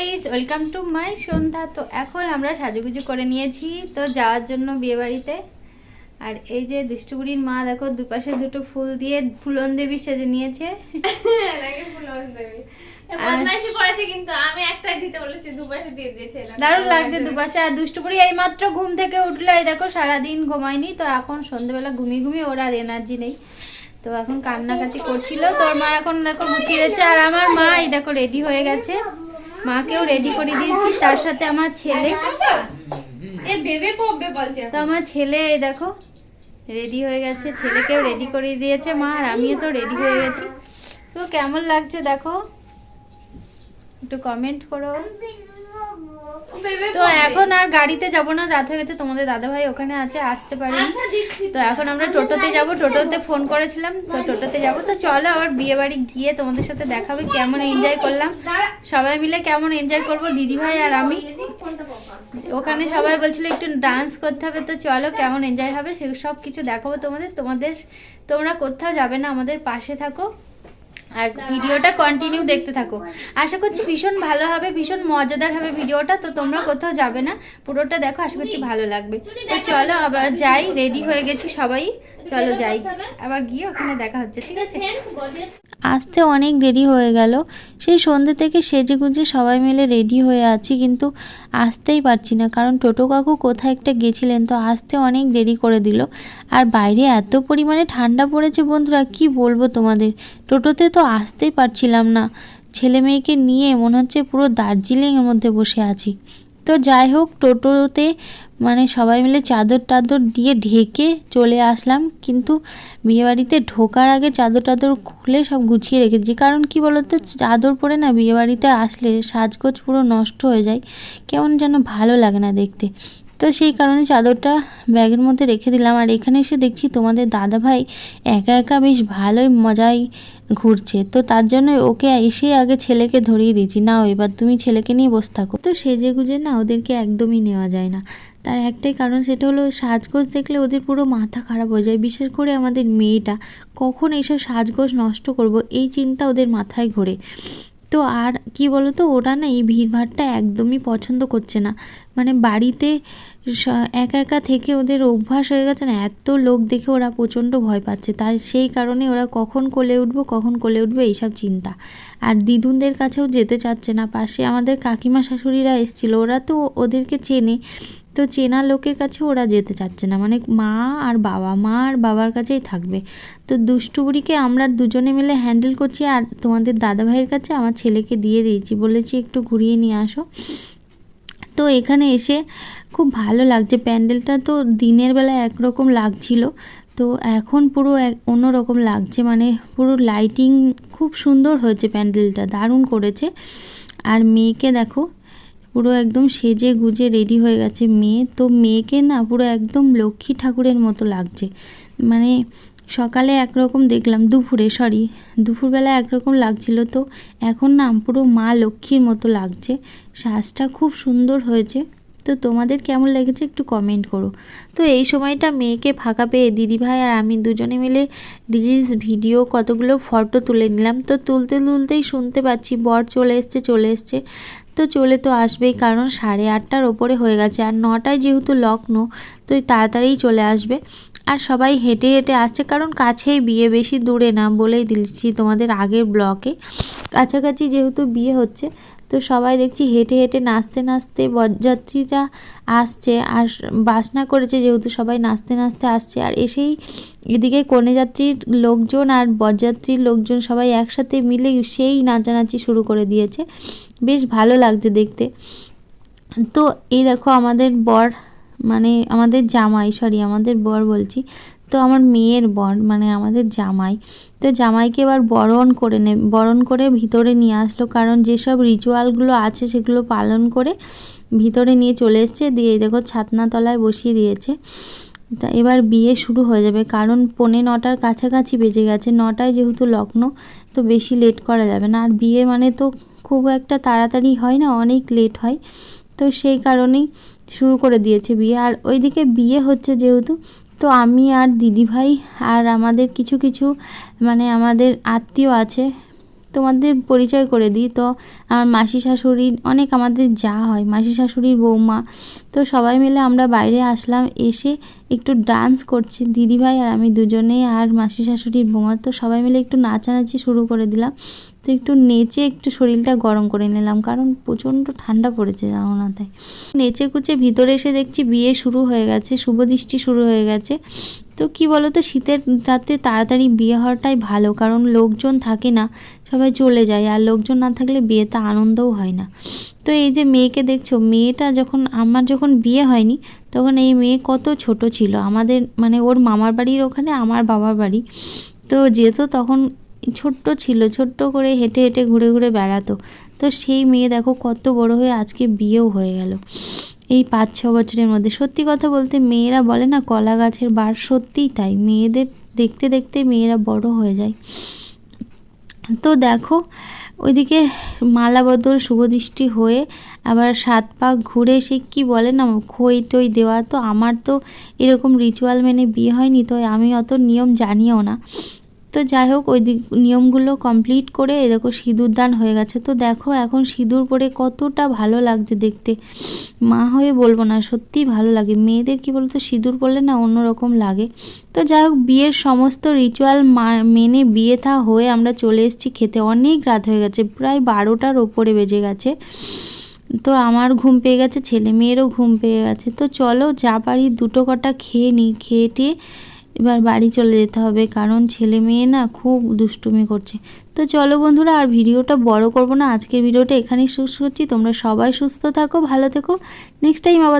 Guys welcome to my Sandhya. তো এখন আমরা সাজুগুজু করে নিয়েছি তো যাওয়ার জন্য বিয়ে বাড়িতে আর এই যে দুষ্টুপুরির মা দেখো দুপাশে দুটো ফুল দিয়ে ফুলন দেবী সেজে নিয়েছে। দুপাশে। দারুণ লাগছে আর দুষ্টুপুরি এই মাত্র ঘুম থেকে উঠল এই দেখো সারাদিন ঘুমায়নি তো এখন সন্ধ্যেবেলা ঘুমিয়ে ঘুমিয়ে ওর আর এনার্জি নেই। তো এখন কান্নাকাটি করছিল তোর মা এখন দেখো গুছিয়ে দিয়েছে। আর আমার মা এই দেখো রেডি হয়ে গেছে। মাকেও রেডি করে দিয়েছি তার সাথে আমার ছেলে। তো আমার ছেলে এই দেখো রেডি হয়ে গেছে ছেলেকেও রেডি করে দিয়েছে মা আর আমিও তো রেডি হয়ে গেছি। তো কেমন লাগছে দেখো? একটু কমেন্ট করো। তো এখন আর গাড়িতে যাব না রাত হয়ে গেছে তোমাদের দাদা ভাই ওখানে আছে আসতে পারেনি আচ্ছা তো এখন আমরা টোটোতে যাব টোটোতে ফোন করেছিলাম তো টোটোতে যাব। তো চলো আবার বিয়ে বাড়ি গিয়ে তোমাদের সাথে দেখাবে কেমন এনজয় করলাম। সবাই মিলে কেমন এনজয় করব দিদি ভাই আর আমি। ওখানে সবাই বলছিল একটু ডান্স করতে হবে তো চলো কেমন এনজয় হবে সে সব কিছু দেখাবো তোমাদের। তোমাদের তোমরা কোথাও যাবে না আমাদের পাশে থাকো। আর ভিডিওটা কন্টিনিউ দেখতে থাকো। আশা করছি ভীষণ ভালো হবে, ভীষণ মজাদার হবে ভিডিওটা, তো তোমরা কোথাও যাবে না। পুরোটা দেখো, আশা করছি ভালো লাগবে। তো চলো, আবার যাই রেডি হয়ে গেছি সবাই। চলো যাই। আবার গিয়ে ওখানে দেখা হচ্ছে, ঠিক আছে? আসতে অনেক দেরি হয়ে গেল। সেই সন্ধ্যে থেকে সেজে গুজে সবাই মিলে রেডি হয়ে আছি, কিন্তু আসতেই পারছি না। কারণ টোটো কাকু কোথায় একটা গেছিলেন, তো আসতে অনেক দেরি করে দিল। আর বাইরে এত পরিমাণে ঠান্ডা পড়েছে বন্ধুরা, কি বলব তোমাদের? টোটোতে তো আসতেই পারছিলাম না। ছেলে মেয়েকে নিয়ে মনে হচ্ছে পুরো দার্জিলিংয়ের মধ্যে বসে আছি। তো যাই হোক, টোটোতে মানে সবাই মিলে চাদর টাদর দিয়ে ঢেকে চলে আসলাম। কিন্তু বিয়েবাড়িতে ঢোকার আগে চাদর টাদর খুলে সব গুছিয়ে রেখেছি। কারণ কি বলতো, চাদর পরে না বিয়েবাড়িতে আসলে সাজগোজ পুরো নষ্ট হয়ে যায়। কেমন যেন ভালো লাগে না দেখতে। তো সেই কারণে চাদরটা ব্যাগের মধ্যে রেখে দিলাম। আর এখানে এসে দেখছি তোমাদের দাদা ভাই একা একা বেশ ভালোই মজাই ঘুরছে। তো তার জন্য ওকে এসে আগে ছেলেকে ধরিয়ে দিয়েছি। নাও, এবার তুমি ছেলেকে নিয়ে বসে থাকো। তো সেজে গুজে না ওদেরকে একদমই নেওয়া যায় না। তার একটাই কারণ সেটা হলো সাজগোজ দেখলে ওদের পুরো মাথা খারাপ হয়ে যায়। বিশেষ করে আমাদের মেয়েটা। কখন এইসব সাজগোজ নষ্ট করব? এই চিন্তা ওদের মাথায় ঘোরে। তো আর কি বলো তো ওরা না এই ভিড়ভাড়টা একদমই পছন্দ করছে না। মানে বাড়িতে একা একা থেকে ওদের অভ্যাস হয়ে গেছে না, এত লোক দেখে ওরা প্রচণ্ড ভয় পাচ্ছে। তাই সেই কারণে ওরা কখন কোলে উঠবো, কখন কোলে উঠবো এইসব চিন্তা। আর দিদুনদের কাছেও যেতে চাচ্ছে না। পাশে আমাদের কাকিমা শাশুড়িরা এসছিল, ওরা তো ওদেরকে চেনে। তো চেনা লোকের কাছে ওরা যেতে চাচ্ছে না। মানে মা আর বাবা, মা আর বাবার কাছেই থাকবে। তো দুষ্টু বুড়িকে আমরা দুজনে মিলে হ্যান্ডেল করছি আর তোমাদের দাদা ভাইয়ের কাছে আমার ছেলেকে দিয়ে দিয়েছি। বলেছি একটু ঘুরিয়ে নিয়ে আসো। তো এখানে এসে খুব ভালো লাগছে। প্যান্ডেলটা তো দিনের বেলা একরকম লাগছিল। তো এখন পুরো এক অন্যরকম লাগছে। মানে পুরো লাইটিং খুব সুন্দর হয়েছে প্যান্ডেলটা। দারুণ করেছে। আর মেয়েকে দেখো পুরো একদম সেজে গুজে রেডি হয়ে গেছে মেয়ে। তো মেয়েকে না পুরো একদম লক্ষ্মী ঠাকুরের মতো লাগছে। মানে সকালে একরকম দেখলাম, দুপুরে সরি দুপুরবেলা একরকম লাগছিল তো। এখন না পুরো মা লক্ষ্মীর মতো লাগছে। শ্বাসটা খুব সুন্দর হয়েছে। তো তোমাদের কেমন লেগেছে একটু কমেন্ট করো। তো এই সময়টা মেয়েকে ফাঁকা পেয়ে দিদিভাই আর আমি দুজনে মিলে রিলস ভিডিও কতগুলো ফটো তুলে নিলাম। তো তুলতে তুলতেই শুনতে পাচ্ছি বর চলে এসছে চলে এসছে। তো চলে তো আসবেই কারণ সাড়ে আটটার ওপরে হয়ে গেছে আর নটায় যেহেতু লগ্ন, তো তাড়াতাড়িই চলে আসবে। আর সবাই হেঁটে হেঁটে আসছে কারণ কাছেই বিয়ে, বেশি দূরে না বলেই দিচ্ছি তোমাদের আগের ব্লকে। কাছাকাছি যেহেতু বিয়ে হচ্ছে তো সবাই দেখছি হেঁটে হেঁটে নাচতে নাচতে বরযাত্রীরা আসছে আর বাসনা করেছে যেহেতু সবাই নাচতে নাচতে আসছে। আর এসেই এদিকে কনে যাত্রীর লোকজন আর বরযাত্রীর লোকজন সবাই একসাথে মিলে সেই নাচানাচি শুরু করে দিয়েছে। বেশ ভালো লাগছে দেখতে। তো এই দেখো আমাদের বর মানে আমাদের জামাই সরি আমাদের বর বলছি। তো আমার মেয়ের বর মানে আমাদের জামাই। তো জামাইকে এবার বরণ করে নে, বরণ করে ভিতরে নিয়ে আসলো। কারণ যেসব রিচুয়ালগুলো আছে সেগুলো পালন করে ভিতরে নিয়ে চলে এসছে। দিয়ে দেখো ছাতনা তলায় বসিয়ে দিয়েছে। তা এবার বিয়ে শুরু হয়ে যাবে। কারণ পৌনে নটার কাছাকাছি বেজে গেছে। নটায় যেহেতু লগ্ন, তো বেশি লেট করা যাবে না। আর বিয়ে মানে তো খুব একটা তাড়াতাড়ি হয় না, অনেক লেট হয়। তো সেই কারণেই শুরু করে দিয়েছে বিয়ে। আর ওইদিকে বিয়ে হচ্ছে যেহেতু তো আমি আর দিদিভাই আর আমাদের কিছু কিছু মানে আমাদের আত্মীয় আছে তোমাদের পরিচয় করে দিই। তো আমার মাসি শাশুড়ির অনেক আমাদের যা হয়, মাসি শাশুড়ির বৌমা। তো সবাই মিলে আমরা বাইরে আসলাম, এসে একটু ডান্স করছে। দিদিভাই আর আমি দুজনেই আর মাসি শাশুড়ির বৌমা, তো সবাই মিলে একটু নাচানাচি শুরু করে দিলাম। তো একটু নেচে একটু শরীরটা গরম করে নিলাম, কারণ প্রচণ্ড ঠান্ডা পড়েছে জানো না তাই। নেচে কুচে ভিতরে এসে দেখছি বিয়ে শুরু হয়ে গেছে, শুভ দৃষ্টি শুরু হয়ে গেছে। তো কি বলো তো শীতের রাতে তাড়াতাড়ি বিয়ে হওয়াটাই ভালো, কারণ লোকজন থাকে না, সবাই চলে যায়, আর লোকজন না থাকলে বিয়েতে আনন্দও হয় না। তো এই যে মেয়েকে দেখছ, মেয়েটা যখন, আমার যখন বিয়ে হয়নি, তখন এই মেয়ে কত ছোট ছিল। আমাদের মানে ওর মামার বাড়ির ওখানে, আমার বাবার বাড়ি। তো যেত তখন ছোট্ট ছিল, ছোট্ট করে হেঁটে হেঁটে ঘুরে ঘুরে বেড়াতো। তো সেই মেয়ে দেখো কত বড় হয়ে আজকে বিয়েও হয়ে গেল। এই পাঁচ, ছ বছরের মধ্যে। সত্যি কথা বলতে মেয়েরা বলে না, কলা গাছের বার সত্যিই তাই। মেয়েদের দেখতে দেখতে মেয়েরা বড় হয়ে যায়। তো দেখো, ওইদিকে মালা বদল শুভদৃষ্টি হয়ে আবার সাত পাক ঘুরে সে কি বলে না, খই টই দেওয়া। তো আমার তো এরকম রিচুয়াল মেনে বিয়ে হয়নি, তো আমি অত নিয়ম জানিও না। তো যাই হোক, ওই নিয়মগুলো কমপ্লিট করে এরকম সিঁদুর দান হয়ে গেছে। তো দেখো এখন সিঁদুর পরে কতটা ভালো লাগছে দেখতে। মা হয়ে বলব না, সত্যিই ভালো লাগে। মেয়েদের কি বলতো, সিঁদুর পরলে না অন্যরকম লাগে। তো যাই হোক, বিয়ের সমস্ত রিচুয়াল মেনে বিয়ে থা হয়ে আমরা চলে এসেছি খেতে। অনেক রাত হয়ে গেছে, প্রায় বারোটার ওপরে বেজে গেছে। তো আমার ঘুম পেয়ে গেছে, ছেলে মেয়েরও ঘুম পেয়ে গেছে। তো চলো, যা পারি দুটো কটা খেয়ে নিই খেয়ে টেয়ে এবার বাড়ি চলে যেতে হবে, কারণ ছেলে মেয়ে না খুব দুষ্টুমি করছে। তো চলো বন্ধুরা, আর ভিডিওটা বড় করব না, আজকের ভিডিওটা এখানেই শেষ করছি। তোমরা সবাই সুস্থ থাকো, ভালো থেকো। নেক্সট টাইম আবার